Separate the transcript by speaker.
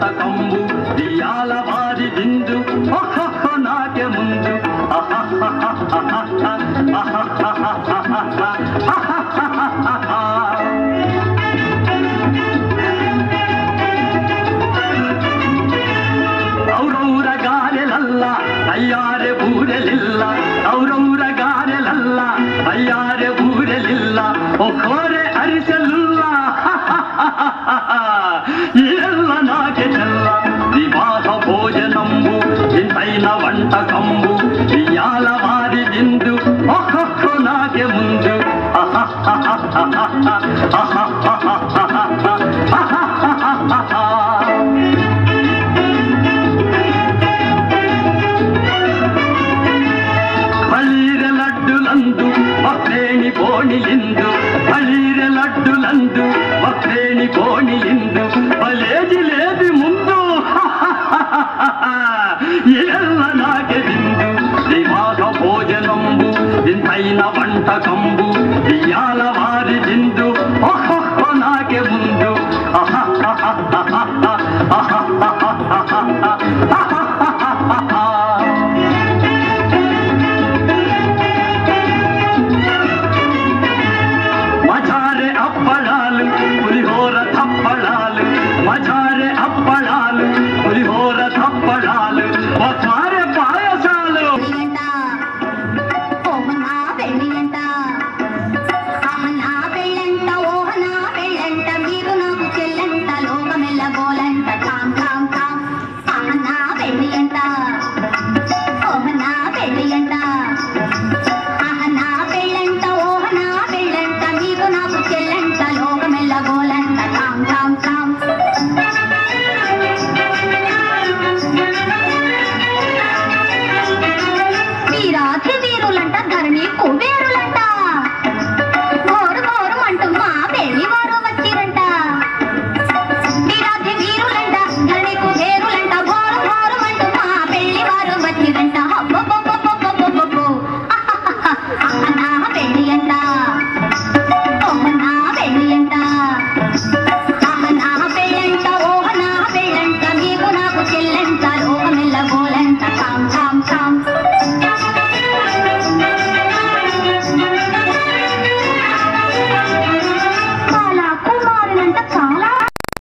Speaker 1: సంతకంబు
Speaker 2: దియాల వారి బిందు నాట్యముందు. చెల్ల నివాస భోజనంబు ఇంతైన వంటకంబు ఇయాల వారి విందు ఒక్కొక్క నాకే ముందు. లడ్డులందు మక్రేణి పోణిలిందు కంబు ఇయాల